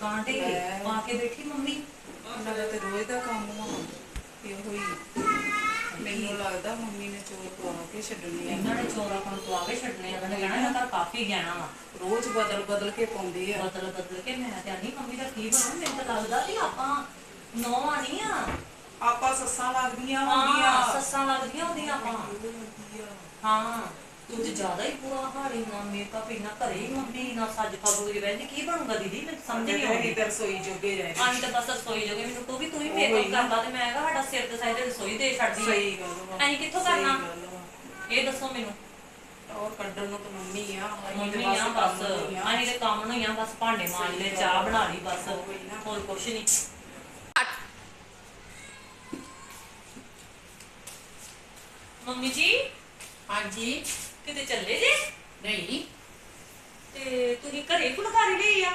ਕਾਂਟੇ। ਪਾ ਕੇ ਬੈਠੀ ਮੰਮੀ। ਉਹਨਾਂ ਦਾ ਤੇ ਰੋਜ਼ ਦਾ ਕੰਮ ਆ। ਇਹੋ ਹੀ। ਮੈਨੂੰ ਲੱਗਦਾ ਮੰਮੀ ਨੇ ਚੋਰ ਪਵਾ ਕੇ ਛੱਡਣੀ ਆ। ਇਹਨਾਂ ਨੇ ਚੋਰਾ ਕੋਲ ਪਵਾ ਕੇ ਛੱਡਨੇ ਆ। ਉਹਨਾਂ ਨੇ ਕਹਿਣਾ ਤਾਂ ਕਾਫੀ ਗਿਆਣਾ ਵਾ ਰੋਜ਼ ਬਦਲ ਬਦਲ ਕੇ ਪਾਉਂਦੇ ਆ। ਬਦਲ ਬਦਲ ਕੇ ਮੈਂ ਤੇ ਆਨੀ ਮੰਮੀ ਦਾ ਕੀ ਬਣੂ? ਮੈਨੂੰ ਤਾਂ ਲੱਗਦਾ ਵੀ ਆਪਾਂ ਨੌਵਾਂ ਨਹੀਂ ਆ। ਆਪਾਂ ਸੱਸਾਂ ਲੱਗਦੀਆਂ ਹੁੰਦੀਆਂ। ਸੱਸਾਂ ਲੱਗਦੀਆਂ ਹੁੰਦੀਆਂ ਆਪਾਂ। ਹਾਂ। ਤੂੰ ਤੇ ਜ਼ਿਆਦਾ ਹੀ ਪੂਰਾ ਹਾੜੀ ਨਾ ਮੇਕਅਪ ਇੰਨਾ ਘਰੇ ਹੀ ਮੰਮੀ ਨਾ ਸੱਜ ਫੱਬ ਕੇ ਬੈਠੀ ਕੀ ਬਣੂਗਾ ਦੀਦੀ? ਮੈਨੂੰ ਸਮਝ ਨਹੀਂ ਆਉਂਦੀ। ਤਾਂ ਰਸੋਈ ਜੋਗੇ ਰਹਿ ਗਏ। ਤਾਂ ਬਸ ਰਸੋਈ ਜੋਗੇ ਮੈਨੂੰ ਤੂੰ ਵੀ ਤੂੰ ਹੀ ਮੇਕਅਪ। ਕਰਦਾ ਤੇ ਮੈਂ ਕਿਹਾ ਸਾਡਾ ਸਿਰ ਤੇ ਸਾਈਡ ਰਸੋਈ ਦੇ ਛੱਡਦੀ ਸਹੀ ਗੱਲ ਅਸੀਂ ਕਿੱਥੋਂ ਕਰਨਾ? ਇਹ ਦੱਸੋ ਮੈਨੂੰ। ਔਰ ਕੱਢਣ ਨੂੰ ਤਾਂ ਮੰਮੀ ਆ ਮੰਮੀ ਆ ਬਸ। ਅਸੀਂ ਤੇ ਕੰਮ ਨੂੰ ਹੀ ਆ ਬਸ ਭਾਂਡੇ ਮਾਂਜ ਸਹੀ ਚਾਹ ਬਣਾ ਲਈ ਬਸ। ਹੋਰ ਕੁਛ ਨਹੀਂ। ਮੰਮੀ ਜੀ? ਹਾਂਜੀ। ਕਿਤੇ ਚੱਲੇ ਜੇ? ਨਹੀਂ। ਤੇ ਤੁਸੀਂ ਘਰੇ ਫੁਲਕਾਰੀ ਲਈ ਆ?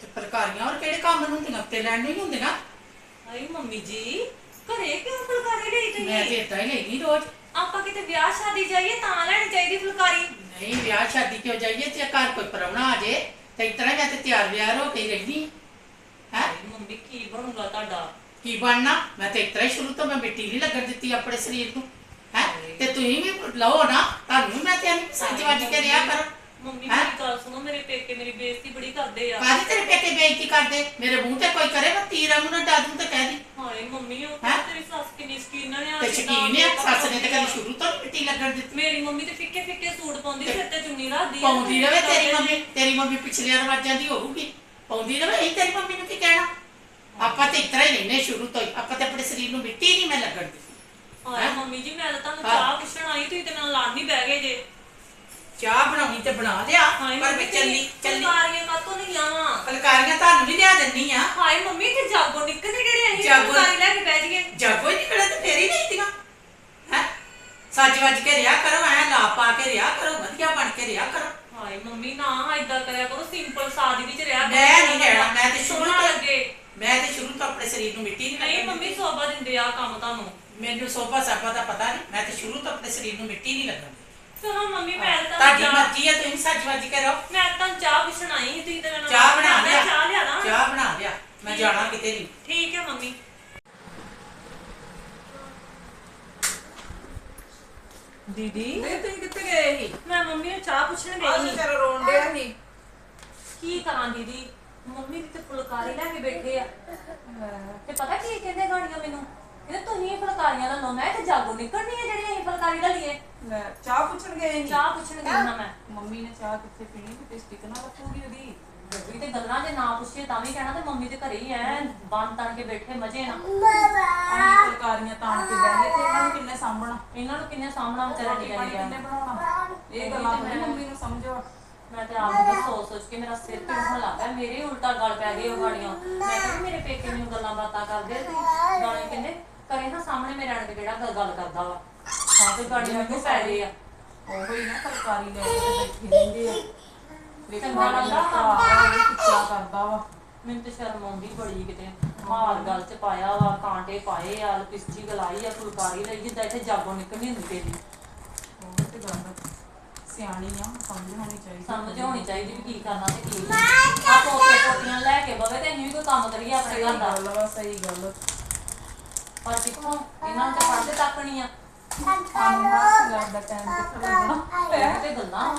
ਤੇ ਫੁਲਕਾਰੀਆਂ ਔਰ ਕਿਹੜੇ ਕੰਮ ਨੂੰ ਹੁੰਦੀਆਂ? ਤੇ ਲੈਣ ਨਹੀਂ ਹੁੰਦੀਆਂ ਹਾਏ ਮੰਮੀ ਜੀ ਘਰੇ ਕਿਉਂ ਫੁਲਕਾਰੀ ਲਈ ਮੈਂ ਤੇ ਤੁਸੀਂ ਏਦਾਂ ਹੀ ਲੈਣੀ ਰੋਜ਼। ਆਪਾਂ ਕਿਤੇ ਵਿਆਹ ਸ਼ਾਦੀ ਜਾਈਏ ਤਾਂ ਲੈਣੀ ਚਾਹੀਦੀ ਫੁਲਕਾਰੀ। ਨਹੀਂ ਵਿਆਹ ਸ਼ਾਦੀ ਕਿਉਂ ਜਾਈਏ? ਤੇ ਘਰ ਕੋਈ ਪਰਉਣਾ ਆ ਜੇ ਤੇ ਇਸ ਤਰ੍ਹਾਂ ਮੈਂ ਤੇ ਤਿਆਰ ਵਿਆਰ ਹੋ ਕੇ ਹੀ ਰਹਿੰਦੀ। ਹੈ? ਹਾਏ ਮੰਮੀ ਕੀ ਬਣੂਗਾ ਤੁਹਾਡਾ? ਕੀ ਬਣਨਾ? ਮੈਂ ਤੇ ਇਸ ਤਰ੍ਹਾਂ ਹੀ ਸ਼ੁਰੂ ਤੋਂ ਮੈਂ ਮਿੱਟੀ ਨਹੀਂ ਲੱਗਣ ਦਿੱਤੀ ਆਪਣੇ ਸਰੀਰ ਨੂੰ। ਹੈ? ਤੇ ਤੁਸੀਂ ਵੀ ਲਓ ਨਾ ਤੁਹਾਨੂੰ ਮੈਂ ਤੇ ਨਹੀਂ ਸੱਚ ਵੱਜ ਕੇ ਰਿਹਾ ਕਰ। ਮੰਮੀ ਹੈਂ? ਮੇਰੀ ਗੱਲ ਸੁਣੋ ਮੇਰੇ ਪੇਕੇ ਮੇਰੀ ਬੇਇੱਜ਼ਤੀ ਬੜੀ ਕਰਦੇ ਆ। ਕਾਹਦੀ ਤੇਰੇ ਪੇਕੇ ਬੇਇੱਜ਼ਤੀ ਕਰਦੇ? ਮੇਰੇ ਮੂੰਹ ਤੇ ਕੋਈ ਕਰੇ ਮੈਂ ਤੀਰਾਂ ਨੂੰ ਡਾਦੂ ਤੇ ਕਹਿ ਦੀ। ਹਾਏ ਮੰਮੀ ਉਹ ਹੈਂ? ਤੇਰੀ ਸੱਸ ਕਿੰਨੀ ਸਕੀਨਾ ਨੇ ਆ ਤੇ ਸ਼ਕੀਨ ਤਾਂ ਸੱਸ ਨੇ ਤੇ ਕਦੀ ਸ਼ੁਰੂ ਤੋਂ ਨੀ ਮਿੱਟੀ ਲੱਗਣ ਦਿੱਤੀ। ਮੇਰੀ ਮੰਮੀ ਤੇ ਫਿੱਕੇ ਫਿੱਕੇ ਸੂਟ ਪਾਉਂਦੀ ਸਿਰ ਤੇ ਚੁੰਨੀ ਰੱਖਦੀ ਆ। ਪਾਉਂਦੀ ਰਵੇ ਤੇਰੀ ਮੰਮੀ। ਤੇਰੀ ਮੰਮੀ ਪਿਛਲੀਆਂ ਰਵਾਜਾਂ ਦੀ ਹੋਊਗੀ। ਪਾਉਂਦੀ ਰਵੇ ਇਹ ਤੇਰੀ ਮੰਮੀ ਨੂੰ ਕੀ ਕਹਿਣਾ? ਆਪਾਂ ਤੇ ਇਤਰਾ ਹੀ ਲੈਨੇ ਸ਼ੁਰੂ ਤੋਂ ਹੀ। ਆਪਾਂ ਤੇ ਆਪਣੇ ਸਰੀਰ ਨੂੰ ਮਿੱਟੀ ਨਹੀਂ ਮੈਂ ਲੱਗਣ ਦਿੱਤੀ। ਹਾਏ? ਮੰਮੀ ਜੀ ਮੈਂ ਤਾਂ ਤੁਹਾਨੂੰ। ਚਾਹ ਪੁੱਛਣ ਆਈ ਤੁਸੀਂ ਤੇ ਨਾਲ ਲੜ ਨਹੀਂ ਬਹਿ ਗਏ ਜੇ। ਚਾਹ ਬਣਾਉਣੀ ਤੇ ਬਣਾ ਲਿਆ ਹਾਏ ਪਰ ਮੰਮੀ ਮੈਂ ਚੱਲੀ ਚੱਲੀ। ਫੁਲਕਾਰੀਆਂ ਕਾਤੋਂ ਨਹੀਂ ਆਵਾਂ ਫਲਕਾਰੀਆਂ ਤੁਹਾਨੂੰ ਵੀ ਲਿਆ ਦਿੰਨੀ ਆ। ਹਾਏ ਮੰਮੀ ਤੇ ਜਾਗੋ ਨਿਕਲਦੇ ਕਿਹੜੇ ਅਸੀਂ? ਜਾਗੋ- ਫੁਲਕਾਰੀ ਲੈ ਕੇ ਬਹਿ ਜੀਏ ਜਾਗੋ ਹੀ ਨਿਕਲੇ ਤੇ ਫੇਰ ਹੀ ਨਹੀਂ ਦਿੱਤੀਆਂ। ਹੈ? ਸੱਜ ਵੱਜ ਕੇ ਰਿਆ ਕਰੋ ਐ ਲਾ ਪਾ ਕੇ ਰਿਆ ਕਰੋ ਵਧੀਆ ਬਣ ਕੇ ਰਿਆ ਕਰੋ। ਹਾਏ ਮੰਮੀ ਨਾ ਏਦਾਂ ਕਰਿਆ ਕਰੋ ਸਿੰਪਲ ਸਾਦੀ ਵਿੱਚ ਰਿਹਾ ਕਰੋ। ਮੈਂ ਨਹੀਂ ਰਹਿਣਾ, ਮੈਂ ਤੇ ਸ਼ੁਰੂ ਸੋਹਣਾ ਤੋਂ- ਲੱਗੇ। ਮੈਂ ਤੇ ਸ਼ੁਰੂ ਤੋਂ ਆਪਣੇ ਸਰੀਰ ਨੂੰ ਮਿੱਟੀ ਨਹੀਂ ਨਹੀਂ ਲੱਗਣ ਮੰਮੀ ਸੋਭਾ ਦਿੰਦੇ ਆ ਕੰਮ ਤੁਹਾਨੂੰ। ਮੈਨੂੰ ਸੋਭਾ ਸਾਪਾ ਦਾ ਪਤਾ ਨਹੀਂ ਮੈਂ ਤੇ ਸ਼ੁਰੂ ਤੋਂ ਆਪਣੇ ਸਰੀਰ ਨੂੰ ਮਿੱਟੀ ਨਹੀਂ ਲੱਗਣ ਦਿੱਤੀ ਮੰਮੀ ਮੈਂ ਤਾਂ ਤੁਹਾਡੀ ਚਾਹ- ਮਰਜ਼ੀ ਹੈ ਤੁਸੀਂ ਸੱਜ ਵੱਜ ਕੇ ਰਹੋ। ਮੈਂ ਤਾਂ ਚਾਹ ਪੁੱਛਣ ਆਈ ਸੀ ਤੁਸੀਂ ਤੇ ਮੈਨੂੰ ਚਾਹ ਬਣਾ ਲਿਆ ਚਾਹ ਲਿਆ ਨਾ ਚਾਹ ਬਣਾ ਲਿਆ। ਮੈਂ ਜਾਣਾ। ਕਿਤੇ ਨਹੀਂ। ਠੀਕ ਹੈ ਮੰਮੀ। ਦੀਦੀ? ਨਹੀਂ ਤੁਸੀਂ ਕਿੱਥੇ ਗਏ ਸੀ? ਮੈਂ ਮੰਮੀ ਨੂੰ ਚਾਹ ਪੁੱਛਣ ਗਈ ਅੱਜ ਸੀ। ਤੇਰਾ ਰੋਣ ਡਿਆ ਸੀ। ਕੀ ਕਰਾਂ ਦੀਦੀ? ਮੰਮੀ ਵੀ ਤੇ ਫੁਲਕਾਰੀ ਲੈ ਕੇ ਬੈਠੇ ਆ। ਤੇ ਪਤਾ ਕੀ ਕਹਿੰਦੇ ਗਾੜੀਆਂ ਮੈਨੂੰ? ਕਹਿੰਦੇ ਤੁਸੀਂ ਇਹ ਫੁਲਕਾਰੀਆਂ ਲੈ ਲਓ ਮੈਂ ਤੇ ਜਾਗੋ ਨਿਕਲਣੀ ਹੈ ਜਿਹੜੀ ਅਸੀਂ ਫੁਲਕਾਰੀ ਲੈ ਲਈਏ। ਲੈ ਚਾਹ ਪੁੱਛਣ ਗਏ ਸੀ ਚਾਹ ਪੁੱਛਣ ਗਈ ਨਾ ਮੈਂ। ਮੰਮੀ ਨੇ ਚਾਹ ਕਿੱਥੇ ਪੀਣੀ? ਤੇ ਸਟਿਕ ਨਾ ਰੱਖੂਗੀ ਉਹਦੀ। ਵੀ ਤੇ ਗੱਲਾਂ ਜੇ ਨਾ ਪੁੱਛੇ ਤਾਂ ਵੀ ਕਹਿਣਾ ਤੇ ਮੰਮੀ ਤੇ ਘਰੇ ਹੀ ਐ ਬੰਦ ਤਣ ਕੇ ਬੈਠੇ ਮਜੇ ਨਾਲ। ਅਸੀਂ ਫੁਲਕਾਰੀਆਂ ਤਾਣ ਕੇ ਬਹਿ ਗਏ ਤੇ ਇਹਨਾਂ ਨੂੰ ਕਿੰਨੇ ਸਾਂਭਣਾ? ਇਹਨਾਂ ਨੂੰ ਕਿੰਨੇ ਸਾਹਮਣਾ ਵਿਚਾਰਾ ਰੋਟੀ ਨਹੀਂ ਪਾਣੀ ਕਿੰਨੇ ਬਣਾਉਣਾ? ਇਹ ਗੱਲਾਂ ਥੋੜੀ ਮੰਮੀ ਨੂੰ ਸਮਝੋ। ਮੈਂ ਤੇ ਆਪ ਵੀ ਸੋਚ ਸੋਚ ਕੇ ਮੇਰਾ ਸਿਰ ਪੀੜਨ ਲੱਗ ਪਿਆ ਮੇਰੇ ਹੀ ਉਲਟਾ ਗਲ ਪੈ ਗਏ ਉਹ ਗਾੜੀਆਂ। ਮੈਂ ਕਿਹਾ ਵੀ ਮੇਰੇ ਪੇਕੇ ਮੈਨੂੰ ਗੱਲਾਂ ਬਾਤਾਂ ਕਰਦੇ ਤੇ ਗਾਣੇ ਕਹਿੰਦੇ ਕਰੇ ਨਾ ਸਾਹਮਣੇ ਮੇਰੇ ਕੇ ਕਿਹੜਾ ਗੱਲ ਗੱਲ ਕਰਦਾ ਵਾ। ਹਾਂ ਤੇ ਗਾੜੀ ਮੈਨੂੰ ਪੈ ਗਏ ਆ। ਉਹੋ ਹੀ ਨਾ ਫੁਲਕਾਰੀ ਲੈ ਕੇ ਤੇ ਬੈਠੇ ਰਹਿੰਦੇ ਆ। ਚੰਗਾ ਲੱਗਦਾ ਕਿੱਚਾ ਕਰਦਾ ਵਾ। ਮੈਨੂੰ ਤੇ ਸ਼ਰਮ ਆਉਂਦੀ ਬੜੀ ਕਿਤੇ। ਹਾਰ ਗੱਲ ਚ ਪਾਇਆ ਵਾ ਕਾਂਟੇ ਪਾਏ ਆ ਲਿਪਸਟਿਕ ਲਾਈ ਆ ਫੁਲਕਾਰੀ ਲਈ ਜਿੱਦਾਂ ਇੱਥੇ ਜਾਗੋ ਨਿਕਲਣੀ ਹੁੰਦੀ ਤੇਰੀ। ਉਹ ਤੇ ਗੱਲ ਸਿਆਣੀ ਆ ਸਮਝ ਹੋਣੀ ਚਾਹੀਦੀ ਸਮਝ ਹੋਣੀ ਚਾਹੀਦੀ ਵੀ ਕੀ ਕਰਨਾ ਤੇ ਕੀ ਨਹੀਂ। ਆ ਪੋਤੇ ਪੋਤੀਆਂ ਲੈ ਕੇ ਬਵੇ ਤੇ ਅਸੀਂ ਵੀ ਕੋਈ ਕੰਮ ਕਰੀਏ ਆਪਣੇ ਘਰ ਦਾ। ਗੱਲ ਵਾ ਸਹੀ ਗੱਲ। ਪਰ ਕਿੱਥੋਂ ਇਹਨਾਂ ਨੂੰ ਤੇ ਪੜ੍ਹਦੇ ਤੱਕ ਨਹੀਂ ਆ। ਸਾਨੂੰ ਨਾ ਸਿਗਾਰ ਦਾ ਟਾਈਮ ਕਿੱਥੇ ਲੱਗਣਾ ਪੈਸੇ ਤੇ ਗੱਲਾਂ। ਵਾਂ।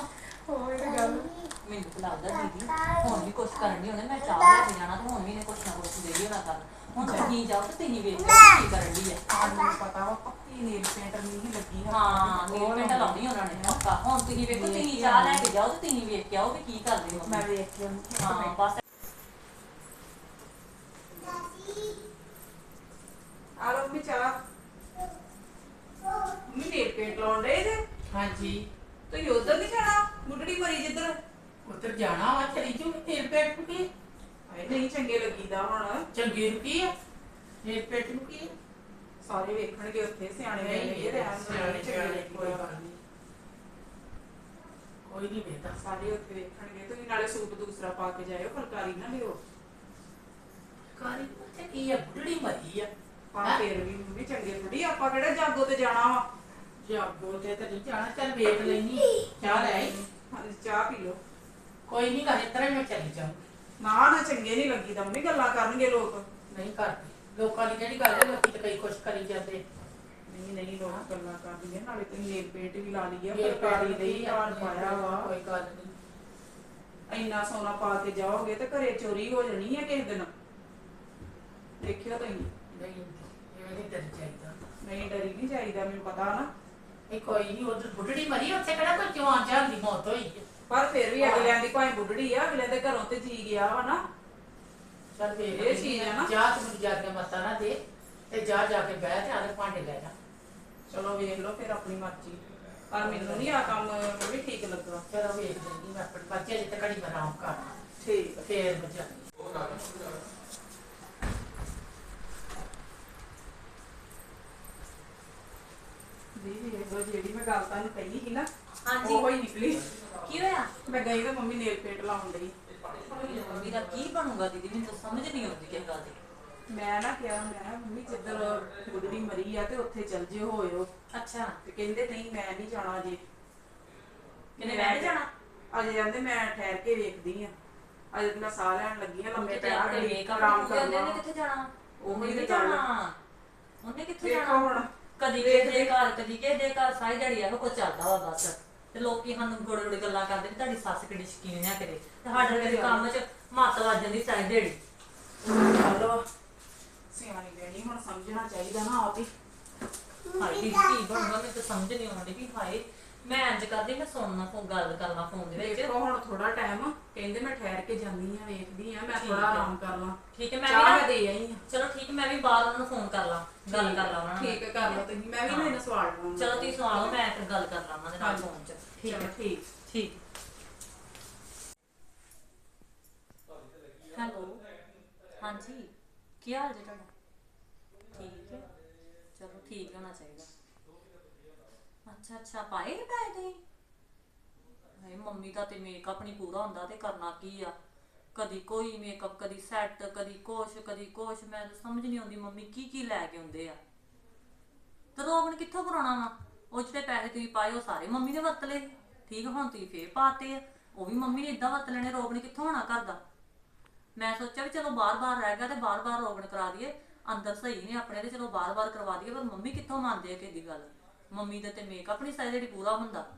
ਹੋਰ ਇਹ ਗੱਲ। ਮੈਨੂੰ ਤਾਂ ਲੱਗਦਾ ਦੀਦੀ ਹੁਣ ਵੀ ਕੁਛ ਕਰਨ ਦੀ ਉਹਨੇ ਮੈਂ ਚਾਹ ਲੈ ਕੇ ਜਾਣਾ ਤੇ ਹੁਣ ਵੀ ਨੇ ਕੁਛ ਨਾ ਕੁਛ ਦੇ ਹੀ ਹੋਣਾ ਕਰਨ ਹੁਣ ਤੁਸੀਂ ਜਾਓ ਤੇ ਤੁਸੀਂ ਵੇਖ ਲਓ ਕੀ ਕਰਨ ਦੀ ਹੈ ਸਾਨੂੰ ਪਤਾ ਵਾ ਪੱਕੀ ਨੀਲ ਪੇਂਟ ਨਹੀਂ ਲੱਗੀ ਹੈ ਹਾਂ ਨੀਲ ਪਿੰਡ ਲਾਉਣੀ ਉਹਨਾਂ ਨੇ ਪੱਕਾ। ਹੁਣ ਤੁਸੀਂ ਵੇਖੋ ਤੁਸੀਂ ਚਾਹ ਲੈ ਕੇ ਜਾਓ ਤੇ ਤੁਸੀਂ ਵੇਖ ਕੇ ਆਓ ਵੀ ਕੀ ਕਰਦੇ ਹੋ। ਮੈਂ ਵੇਖ ਕੇ ਹਾਂ ਬਸ ਆ ਲਓ ਮੰਮੀ ਨੀਲ ਪੇਂਟ ਲਾਉਣ ਦੇ ਜੇ? ਹਾਂਜੀ। ਤੁਸੀਂ ਉਧਰ ਨਹੀਂ ਜਾਣਾ? ਮੁੱਢੜੀ ਮਰੀ ਜਿੱਧਰ। ਉੱਧਰ ਜਾਣਾ ਵਾ ਚਲੀ ਜੂ ਤੇਲ ਪੇਟ ਨੂੰ ਕੀ? ਹਾਏ ਨਹੀਂ ਚੰਗੇ ਲੱਗੀਦਾ ਹੁਣ। ਚੰਗੀ ਨੂੰ ਕੀ ਆ? ਤੇਲ ਪੇਟ ਨੂੰ ਕੀ ਆ? ਸਾਰੇ ਵੇਖਣਗੇ ਉੱਥੇ ਸਿਆਣੇ ਨਹੀਂ ਨਹੀਂ ਰਹਿਣ ਸਿਆਣੇ ਸਿਆਣੇ ਕੋਈ ਕੋਈ ਗੱਲ ਨਹੀਂ। ਕੋਈ ਨਹੀਂ ਵੇਖਦਾ ਸਾਰੇ ਉੱਥੇ ਵੇਖਣਗੇ ਤੁਸੀਂ ਨਾਲੇ ਸੂਟ ਦੂਸਰਾ ਪਾ ਕੇ ਜਾਇਓ ਫੁਲਕਾਰੀ ਨਾ ਲਿਓ। ਕਾਰੀ ਤੇ ਕੀ ਆ? ਬੁੱਢੜੀ ਮਰੀ ਆ। ਹੈਂ? ਫੇਰ ਵੀ ਮੰਮੀ ਚੰਗੇ ਥੋੜੀ ਆਪਾਂ ਕਿਹੜਾ ਜਾਗੋ ਤੇ ਜਾਣਾ ਵਾ? ਜਾਗੋ ਤੇ ਤੇ ਨਹੀਂ ਜਾਣਾ ਚੱਲ ਵੇਖ ਲੈਣੀ ਚਾਹ ਲੈ ਆਈ? ਹਾਂਜੀ ਚਾਹ ਪੀ ਲਓ। ਕੋਈ ਨਹੀਂ ਕਹੇ ਤਰ੍ਹਾਂ ਮੈਂ ਚਲੀ ਜਾਊਂ। ਨਾ ਨਾ ਚੰਗੇ ਨਹੀਂ ਲੱਗੀ ਤਾਂ ਮੰਮੀ ਗੱਲਾਂ ਕਰਨਗੇ ਲੋਕ। ਨਹੀਂ ਕਰਦੇ। ਲੋਕਾਂ ਦੀ ਜਿਹੜੀ ਗੱਲ ਹੈ ਲੋਕੀ ਤਾਂ ਕਈ ਕੁਛ ਕਰੀ ਜਾਂਦੇ। ਨਹੀਂ ਨਹੀਂ ਲੋਕ ਗੱਲਾਂ ਕਰਨਗੇ ਨਾਲੇ ਤੇ ਨੇਲ ਪੇਂਟ ਵੀ ਲਾ ਲਈ ਆ ਇਹ ਫੁਲਕਾਰੀ ਦੇ ਹਾਰ ਪਾਇਆ ਵਾ। ਕੋਈ ਗੱਲ ਨਹੀਂ ਇੰਨਾ ਸੋਨਾ ਪਾ ਕੇ ਜਾਓਗੇ ਤੇ ਘਰੇ ਚੋਰੀ ਹੋ ਜਾਣੀ ਹੈ ਕਿਸੇ ਦਿਨ। ਦੇਖਿਓ ਤੁਸੀਂ। ਨਹੀਂ ਨਹੀਂ ਡਰ ਚਾਹੀਦਾ ਨਹੀਂ ਡਰੀ ਨਹੀਂ ਚਾਹੀਦਾ ਮੈਨੂੰ ਪਤਾ ਨਾ। ਇਹ ਕੋਈ ਨਹੀਂ ਉਧਰ ਬੁੱਢੜੀ ਮਰੀ ਉੱਥੇ ਕਿਹੜਾ ਕੋਈ ਜਵਾਨ ਜਾਨ ਦੀ ਮੌਤ ਹੋਈ ਹੈ? ਪਰ ਫਿਰ ਵੀ ਅਗਲਿਆਂ ਦੀ ਭਾਵੇਂ ਬੁੱਢੜੀ ਆ ਅਗਲਿਆਂ ਦੇ ਘਰੋਂ ਤੇ ਜੀ ਗਿਆ ਵਾ ਨਾ। ਚੱਲ ਇਹ ਚੀਜ਼ ਹੈ ਨਾ। ਜਾ ਤੂੰ ਜਾ ਕੇ ਮੱਤਾ ਨਾ ਦੇ ਤੇ ਜਾ ਜਾ ਕੇ ਬਹਿ ਤੇ ਆਦੇ ਭਾਂਡੇ ਲੈ ਜਾ। ਚਲੋ ਵੇਖ ਲਓ ਫਿਰ ਆਪਣੀ ਮਰਜ਼ੀ। ਪਰ ਮੈਨੂੰ ਨਹੀਂ ਆ ਕੰਮ ਵੀ ਠੀਕ ਲੱਗਾ ਚਲੋ ਵੇਖ ਲੈਂਦੀ ਮੈਂ ਆਪਣੇ ਬੱਚੇ ਜਿੱਤੇ ਘੜੀ ਮੈਂ ਆਰਾਮ ਕਰਨਾ। ਠੀਕ। ਫੇਰ ਬਚਾ। ਜੀ ਵੇਖ ਲਓ ਜਿਹੜੀ ਮੈਂ ਗੱਲ ਤੁਹਾਨੂੰ ਕਹੀ ਸੀ ਨਾ ਹਾਂਜੀ। ਉਹ ਹੀ ਨਿਕਲੀ। ਕੀ ਹੋਇਆ? ਮੈਂ ਗਈ ਤਾਂ ਮੰਮੀ ਨੇਲ ਪੇਂਟ ਲਾਉਣ ਲਈ ਮੰਮੀ ਦਾ ਕੀ ਬਣੂਗਾ ਦੀਦੀ? ਮੈਨੂੰ ਤਾਂ ਸਮਝ ਨਹੀਂ ਆਉਂਦੀ ਕਿਸ ਗੱਲ ਦੀ। ਮੈਂ ਨਾ ਕਿਹਾ ਮੈਂ ਕਿਹਾ, ਮੰਮੀ ਜਿੱਧਰ ਬੁੱਢੜੀ ਮਰੀ ਆ ਤੇ ਉੱਥੇ ਚੱਲ ਜਿਓ ਹੋਇਓ ਅੱਛਾ। ਤੇ ਕਹਿੰਦੇ ਨਹੀਂ ਮੈਂ ਨਹੀਂ ਜਾਣਾ ਅਜੇ। ਕਿਨੇ ਬੈਠ ਜਾਣਾ? ਅਜੇ ਕਹਿੰਦੇ ਮੈਂ ਠਹਿਰ ਕੇ ਵੇਖਦੀ ਆ। ਅਜੇ ਤਾਂ ਮੈਂ ਸਾਹ ਲੈਣ ਲੱਗੀ ਆ ਲੰਮੇ ਤੇ ਪਿਆ ਆਪਣੇ ਘੜੀ ਮੇਕਅਪ ਆਰਾਮ ਕਰ ਕਰਨਾ। ਕਿੱਥੇ ਜਾਣਾ? ਉਹੀ ਉਹਨੇ ਤੇ ਕਿੱਥੇ ਗੱਲ। ਜਾਣਾ। ਉਹਨੇ ਕਿੱਥੇ ਵੇਖੋ ਜਾਣਾ? ਹੁਣ। ਕਦੀ ਕਿਸੇ ਦੇ ਘਰ ਕਦੀ ਕਿਸੇ ਦੇ ਘਰ ਸਾਰੀ ਦਿਹਾੜੀ ਇਹੋ ਕੁਝ ਚੱਲਦਾ ਵਾ ਬਸ। ਤੇ ਲੋਕੀ ਸਾਨੂੰ ਗੋੜੇ ਗੋੜੇ ਗੱਲਾਂ ਕਰਦੇ ਨੇ ਤੁਹਾਡੀ ਸੱਸ ਕਿੱਡੀ ਸ਼ਕੀਨ ਆ ਕਰੇ ਤੇ ਸਾਡੇ ਕਦੇ ਕੰਮ 'ਚ ਮੱਤ ਵੱਜ ਜਾਂਦੀ ਸਾਰੀ ਦਿਹਾੜੀ। ਚਲੋ ਸਿਆਣੀ ਬੈਣੀ ਹੁਣ ਸਮਝਣਾ ਚਾਹੀਦਾ ਨਾ ਆਪ ਹੀ। ਹਾਏ ਦੀ ਕੀ ਬਣੂਗਾ ਮੈਨੂੰ ਤਾਂ ਸਮਝ ਨਹੀਂ ਆਉਂਦੀ ਵੀ ਹਾਏ। ਮੈਂ ਇੰਜ ਕਰਦੀ ਮੈਂ ਸੁਣਨਾ ਫੋਨ ਗੱਲ ਕਰਨਾ ਫੋਨ ਦੇ ਵਿੱਚ। ਵੇਖੋ ਹੁਣ ਥੋੜਾ ਟਾਈਮ ਕਹਿੰਦੇ ਮੈਂ ਠਹਿਰ ਕੇ ਜਾਂਦੀ ਆ ਵੇਖਦੀ ਆ ਮੈਂ ਠੀਕ ਥੋੜਾ ਹੈ। ਆਰਾਮ ਕਰ ਲਾਂ। ਠੀਕ ਹੈ ਮੈਂ ਚਾਹ ਵੀ ਮੈਂ ਦੇ ਆਈ ਆ ਚਲੋ ਠੀਕ ਹੈ ਮੈਂ ਵੀ ਬਾਹਰ ਉਹਨਾਂ ਨੂੰ ਫੋਨ ਕਰ ਲਾਂ ਗੱਲ ਕਰ ਲਾਂ ਉਹਨਾਂ ਨਾਲ। ਠੀਕ ਹੈ ਕਰ ਲਓ ਤੁਸੀਂ। ਮੈਂ ਵੀ ਨਾ ਇਹਨਾਂ ਸਵਾਲ ਲਵਾਂਗੀ ਚਲੋ ਤੁਸੀਂ ਸਵਾਲੋ ਮੈਂ ਫਿਰ ਗੱਲ ਕਰ ਲਾਂ ਉਹਨਾਂ ਦੇ ਨਾਲ ਹਾਂਜੀ। ਫੋਨ 'ਚ। ਠੀਕ ਹੈ। ਠੀਕ। ਠੀਕ। ਹੈਲੋ। ਹਾਂਜੀ। ਕੀ ਹਾਲ ਜੀ ਤੁਹਾਡਾ? ਠੀਕ ਹੈ। ਚਲੋ ਠੀਕ ਹੋਣਾ ਚਾਹੀਦਾ। ਅੱਛਾ ਅੱਛਾ ਪਾਏ ਨੀ ਪੈਸੇ ਤੁਸੀਂ? ਹਾਏ ਮੰਮੀ ਦਾ ਤੇ ਮੇਕਅਪ ਨਹੀਂ ਪੂਰਾ ਹੁੰਦਾ ਤੇ ਕਰਨਾ ਕੀ ਆ? ਕਦੀ ਕੋਈ ਮੇਕਅਪ ਕਦੀ ਸੈੱਟ ਕਦੀ ਕੁਛ ਕਦੀ ਕੁਛ। ਮੈਂ ਤਾਂ ਸਮਝ ਨਹੀਂ ਆਉਂਦੀ ਮੰਮੀ ਕੀ ਕੀ ਲੈ ਕੇ ਆਉਂਦੇ ਆ। ਤੇ ਰੋਗਣ ਕਿੱਥੋਂ ਕਰਾਉਣਾ ਵਾ? ਉਹ ਜਿਹੜੇ ਪੈਸੇ ਤੁਸੀਂ ਪਾਏ ਉਹ ਸਾਰੇ ਮੰਮੀ ਨੇ ਵਰਤ ਲਏ। ਠੀਕ ਆ, ਹੁਣ ਤੁਸੀਂ ਫੇਰ ਪਾਤੇ ਆ। ਉਹ ਵੀ ਮੰਮੀ ਨੇ ਇਦਾਂ ਵਰਤ ਲੈਣੇ ਰੋਗਣ ਕਿੱਥੋਂ ਹੋਣਾ ਦਾ? ਮੈਂ ਸੋਚਿਆ ਵੀ ਚਲੋ ਬਾਰ-ਬਾਰ ਰਹਿ ਗਿਆ ਤੇ ਬਾਰ-ਬਾਰ ਰੋਗਣ ਕਰਾ ਦਈਏ। ਅੰਦਰ ਸਹੀ ਨੇ ਆਪਣੇ ਤੇ ਚਲੋ ਬਾਰ-ਬਾਰ ਕਰਵਾ ਦਈਏ ਪਰ ਮੰਮੀ ਕਿੱਥੋਂ ਮੰਨਦੇ ਆ ਕਿਸੇ ਦੀ ਗੱਲ? ਮੰਮੀ ਦਾ ਤੇ ਮੇਕਅਪ ਨਹੀਂ ਸਾਰੀ ਜਿਹੜੀ ਪੂਰਾ ਹੁੰਦਾ।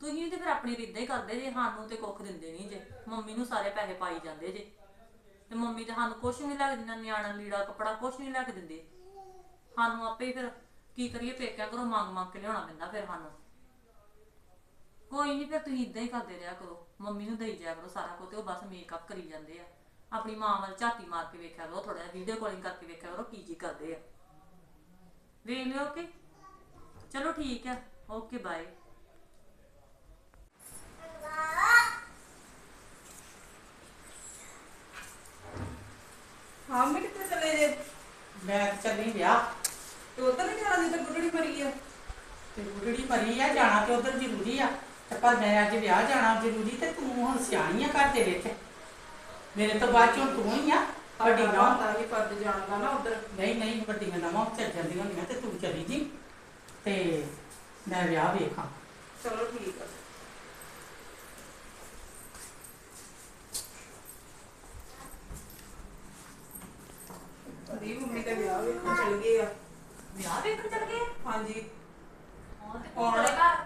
ਤੁਸੀਂ ਤੇ ਫਿਰ ਆਪਣੀ ਰਿੱਧਾ ਹੀ ਕਰਦੇ ਜੇ, ਸਾਨੂੰ ਤੇ ਕੁੱਖ ਦਿੰਦੇ ਨਹੀਂ ਜੇ। ਮੰਮੀ ਨੂੰ ਸਾਰੇ ਪੈਸੇ ਪਾਈ ਜਾਂਦੇ ਜੇ। ਤੇ ਮੰਮੀ ਤੇ ਸਾਨੂੰ ਕੁਛ ਨਹੀਂ ਲੈ ਦਿੰਦਾ, ਨਿਆਣਾ ਲੀੜਾ ਕੱਪੜਾ ਕੁਛ ਨਹੀਂ ਲੈ ਕੇ ਦਿੰਦੇ। ਸਾਨੂੰ ਆਪੇ ਫਿਰ ਕੀ ਕਰੀਏ, ਪੇਕਿਆਂ ਘਰੋਂ ਮੰਗ ਮੰਗ ਕੇ ਲਿਆਉਣਾ ਪੈਂਦਾ ਫਿਰ ਸਾਨੂੰ। ਕੋਈ ਨਹੀਂ ਫਿਰ ਤੁਸੀਂ ਇਦਾਂ ਹੀ ਕਰਦੇ ਰਿਹਾ ਕਰੋ। ਮੰਮੀ ਨੂੰ ਦੇਈ ਜਾਇਆ ਕਰੋ ਸਾਰਾ ਕੁਝ ਤੇ ਉਹ ਬਸ ਮੇਕਅਪ ਕਰੀ ਜਾਂਦੇ ਆ। ਆਪਣੀ ਮਾਂ ਵੱਲ ਝਾਤੀ ਮਾਰ ਕੇ ਵੇਖਿਆ ਕਰੋ ਥੋੜਾ ਜਿਹਾ ਵੀਡੀਓ ਕਾਲਿੰਗ ਕਰਕੇ ਵੇਖਿਆ ਕਰੋ ਕੀ ਕੀ ਕਰਦੇ ਆ। ਵੇਖ ਲਿਓ ਓਕੇ ਚਲੋ ਠੀਕ ਹੈ ਓਕੇ ਬਾਏ ਹਾਂ ਮੈਂ ਕਿੱਥੇ ਚਲੇ ਜੇ? ਮੈਂ ਚੱਲੀ ਵਿਆਹ। ਤੇ ਉਧਰ ਨਹੀਂ ਜਾਣਾ ਜਿੱਧਰ ਬੁੱਢੜੀ ਮਰੀ ਆ। ਤੇ ਬੁੱਢੜੀ ਮਰੀ ਆ ਜਾਣਾ ਤੇ ਉਧਰ ਜ਼ਰੂਰੀ ਆ। ਤੇ ਪਰ ਮੈਂ ਅੱਜ ਵਿਆਹ ਜਾਣਾ ਜ਼ਰੂਰੀ ਤੇ ਤੂੰ ਹੁਣ ਸਿਆਣੀ ਆ ਘਰ ਦੇ ਵਿੱਚ। ਮੇਰੇ ਤੋਂ ਬਾਅਦ ਚੋਂ ਤੂੰ ਹੀ ਆ। ਵੱਡੀ ਵੱਡੀ ਨਾ ਦਾ ਵੀ ਫਰਜ਼ ਜਾਣਦਾ ਨਾ ਉਧਰ। ਨਹੀਂ ਨਹੀਂ ਵੱਡੀਆਂ ਨਵਾਂ ਚੱਲ ਜਾਂਦੀਆਂ ਹੁੰਦੀਆਂ ਤੇ ਤੂੰ ਚਲੀ ਜੀ। ਤੇ ਮੈਂ ਵਿਆਹ ਵੇਖਾਂ। ਚਲੋ ਠੀਕ ਆ। ਦੀ ਮੰਮੀ ਤੇ ਵਿਆਹ ਵੇਖਣ ਚਲ ਗਏ ਆ ਵਿਆਹ ਵੇਖਣ ਚੱਲ ਗਏ ਹਾਂਜੀ ਹਾਂ ਤੇ ਕੋਲੇ ਘਰ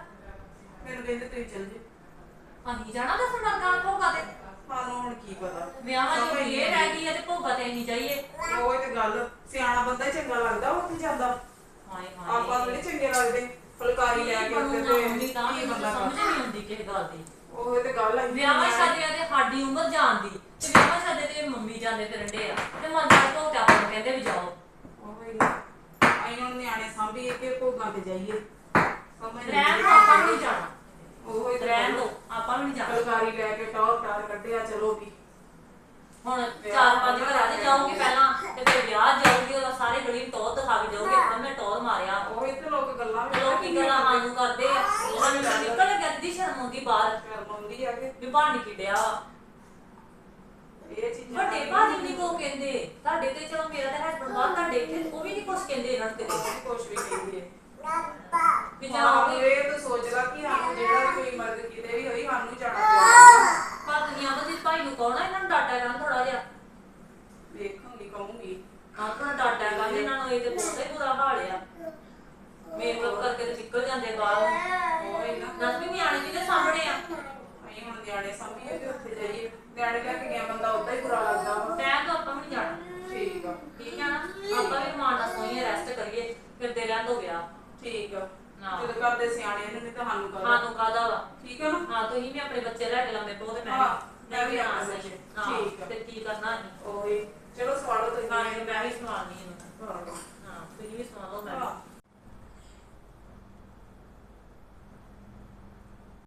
ਮੈਨੂੰ ਕਹਿੰਦੇ ਤੁਸੀਂ ਚਲ ਜੇ ਅਸੀਂ ਜਾਣਾ ਦੱਸਣ ਲੱਗਾ ਭੋਗਾ ਤੇ ਸਾਨੂੰ ਹੁਣ ਕੀ ਪਤਾ ਵਿਆਹਾਂ ਸਮਝ ਦੀ ਨਹੀਂ ਇਹ ਰਹਿ ਗਈ ਹੈ ਤੇ ਭੋਗਾ ਤੇ ਨਹੀਂ ਚਾਹੀਏ ਉਹ ਤੇ ਗੱਲ ਸਿਆਣਾ ਬੰਦਾ ਹੀ ਚੰਗਾ ਲੱਗਦਾ ਉੱਥੇ ਜਾਂਦਾ ਹਾਏ ਆਪਾਂ ਨੂੰ ਨਹੀਂ ਚੰਗੇ ਲੱਗਦੇ ਫੁਲਕਾਰੀ ਲੈ ਕੇ ਉੱਤੇ ਤੇ ਤਾਂ ਕੀ ਬੰਦਾ ਸਮਝ ਕਰਦਾ ਨਹੀਂ ਆਉਂਦੀ ਕਿਸੇ ਗੱਲ ਦੀ। ਉਹ ਤੇ ਗੱਲ ਹੈ ਵਿਆਹਾਂ ਸ਼ਾਦੀਆਂ ਤੇ ਸਾਡੀ ਉਮਰ ਜਾਣ ਦੀ ਤੇ ਵਿਆਹਾਂ ਸ਼ਾਦੀਆਂ ਤੇ ਮੰਮੀ ਜਾਂਦੇ ਫਿਰਦੇ ਆ ਤੇ ਮੰਦਰ ਤੋਂ ਤੇ ਆਪਾਂ ਨੂੰ ਕਹਿੰਦੇ ਵੀ ਜਾਓ। ਉਹ ਹੀ ਆਈ ਹੁਣ ਨਿਆਣੇ ਸਾਂਭੀਏ ਕਿ ਭੋਗਾਂ ਤੇ ਜਾਈਏ। ਸਮਝ ਨਹੀਂ ਰਹਿਣ ਆਉਂਦੀ। ਦੋ ਆਪਾਂ ਨੂੰ ਨਹੀਂ ਜਾਣਾ। ਉਹ ਹੀ ਤੇ ਰਹਿਣ ਗੱਲ। ਦੋ ਆਪਾਂ ਨੂੰ ਨਹੀਂ ਜਾਣਾ। ਫੁਲਕਾਰੀ ਲੈ ਕੇ ਟੌਰ ਟਾਰ ਕੱਢਿਆ ਚਲੋ ਵੀ। ਹੁਣ ਚਾਰ ਪੰਜ ਘਰਾਂ ਤੇ ਜਾਓਗੇ ਪਹਿਲਾਂ ਆਉਂਦੀ ਬਾਹਰ ਮੰਮੀ ਆ ਕੇ ਵੀ ਬਣ ਕੀ ਇਹ ਚੀਜ਼ਾਂ ਵੱਡੇ ਭਾਜੀ ਨਹੀਂ ਕੋ ਕਹਿੰਦੇ। ਤੁਹਾਡੇ ਤੇ ਚਲੋ ਮੇਰਾ ਤਾਂ ਹਸਬੰਡ ਬਾਹਰ ਤੁਹਾਡੇ ਇੱਥੇ ਉਹ ਵੀ ਨਹੀਂ ਕੁਝ ਕਹਿੰਦੇ ਇਹਨਾਂ ਤੇ ਕੁਝ ਵੀ ਕਹਿੰਦੀ। ਹੈ ਵੀ ਜਾਂ ਹਾਂ, ਉਹ ਇਹ ਤਾਂ ਸੋਚ ਲਾ ਕਿ ਹਾਂ ਡਾਟਾ ਕਰਨ ਥੋੜਾ ਜਿਹਾ। ਦੇਖੂੰਗੀ ਡਾਟਾ ਕਰਨ ਇਹਨਾਂ ਨੂੰ ਕਰਕੇ ਤੇ ਨਿਕਲ ਜਾਂਦੇ ਬਾਹਰ। ਨਿਆਣੇ ਲੈ ਕੇ ਗਿਆ ਬੰਦਾ ਉਦਾਂ ਹੀ ਬੁਰਾ ਲੱਗਦਾ ਵਾ। ਟਾਈਮ ਤਾਂ ਆਪਾਂ ਵੀ ਨਹੀਂ ਜਾਣਾ। ਠੀਕ ਆ। ਠੀਕ ਆ ਨਾ? ਆਪਾਂ ਵੀ ਮਾਣ ਨਾਲ ਸੋਈਏ ਰੈਸਟ ਕਰੀਏ ਫਿਰਦੇ ਰਹਿਣ ਦੋ ਗਿਆ। ਠੀਕ ਆ। ਹਾਂ। ਜਦੋਂ ਕਰਦੇ ਸਿਆਣੇ ਨੇ ਨਹੀਂ ਤਾਂ ਸਾਨੂੰ ਕਰ ਸਾਨੂੰ ਕਾਦਾ ਵਾ? ਠੀਕ ਆ ਨਾ? ਹਾਂ ਤੁਸੀਂ ਵੀ ਆਪਣੇ ਬੱਚੇ ਲੈ ਕੇ ਲੰਮੇ ਪੋ ਤੇ ਮੈਂ ਹਾਂ, ਵੀ ਮੈਂ ਵੀ ਆਪਣੇ। ਬੱਚੇ। ਹਾਂ, ਠੀਕ ਆ। ਤੇ ਕੀ ਕਰਨਾ ਅਸੀਂ? ਉਹੀ। ਚਲੋ ਸਵਾਲੋ ਤੁਸੀਂ। ਹਾਂ ਮੈਂ ਵੀ ਸਵਾਲਨੀ